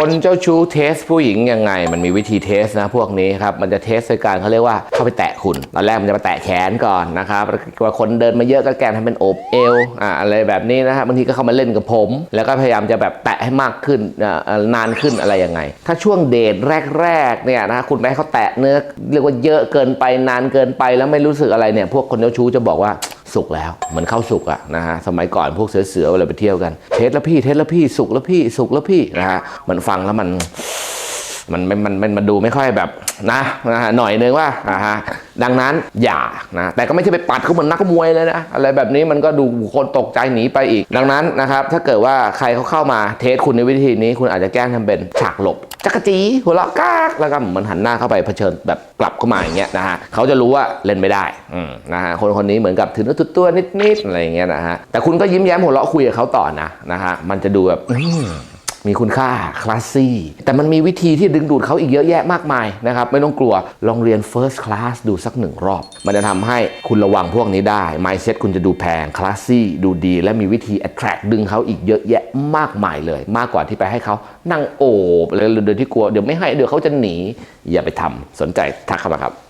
คนเจ้าชู้เทสผู้หญิงยังไง มันมีวิธีเทสนะพวกนี้ครับมันจะเทสโดยการเขาเรียกว่าเข้าไปแตะคุณตอนแรกมันจะมาแตะแขนก่อนนะครับว่าคนเดินมาเยอะก็แกล้งทำเป็นโอบเอวอ่าอะไรแบบนี้นะฮะบางทีก็เข้ามาเล่นกับผม แล้วก็พยายามจะแบบแตะให้มากขึ้นนานขึ้นอะไรยังไง ถ้าช่วงเดทแรกๆเนี่ยนะคุณไม่ให้เขาแตะเนื้อเรียกว่าเยอะเกินไปนานเกินไปแล้วไม่รู้สึกอะไรเนี่ยพวกคนเจ้าชู้จะบอกว่า สุกแล้วเหมือนเข้าสุกอะนะฮะสมัยก่อนพวกเสือเสือๆเวลาไปเที่ยวกันเทสแล้วพี่เทสแล้วพี่สุกแล้วพี่สุกแล้วพี่นะฮะมันฟังแล้วมัน มันมันมันมันมันดูไม่ค่อยแบบนะนะหน่อยนึงว่านะฮะดังนั้นอย่านะแต่ก็ไม่ใช่ไปปัดเขาเหมือนนักมวยเลยนะอะไรแบบนี้มันก็ดูคนตกใจหนีไปอีก ดังนั้นนะครับถ้าเกิดว่าใครเขาเข้ามาเทสคุณในวิธีนี้ คุณอาจจะแกล้งทำเป็นฉากหลบจักรจีหัวเราะกากแล้วก็เหมือนหันหน้าเข้าไปเผชิญแบบกลับเข้ามาอย่างเงี้ยนะฮะเขาจะรู้ว่าเล่นไม่ได้นะฮะคนคนนี้เหมือนกับถือนื้อถือตัวนิดๆอะไรอย่างเงี้ยนะฮะแต่คุณก็ยิ้มแย้มหัวเราะคุยกับเขาต่อนะนะฮะมันจะดูแบบ มีคุณค่าคลาสซี่แต่มันมีวิธีที่ดึงดูดเขาอีกเยอะแยะมากมายนะครับไม่ต้องกลัวลองเรียน First Class ดูสักหนึ่งรอบ มันจะทำให้คุณระวังพวกนี้ได้ Mindset คุณจะดูแพงคลาสซี่ดูดี และมีวิธี attract ดึงเขาอีกเยอะแยะมากมายเลย มากกว่าที่ไปให้เขานั่งโอบเลยโดยที่กลัวเดี๋ยวไม่ให้เดี๋ยวเขาจะหนีอย่าไปทำสนใจทักเข้ามาครับ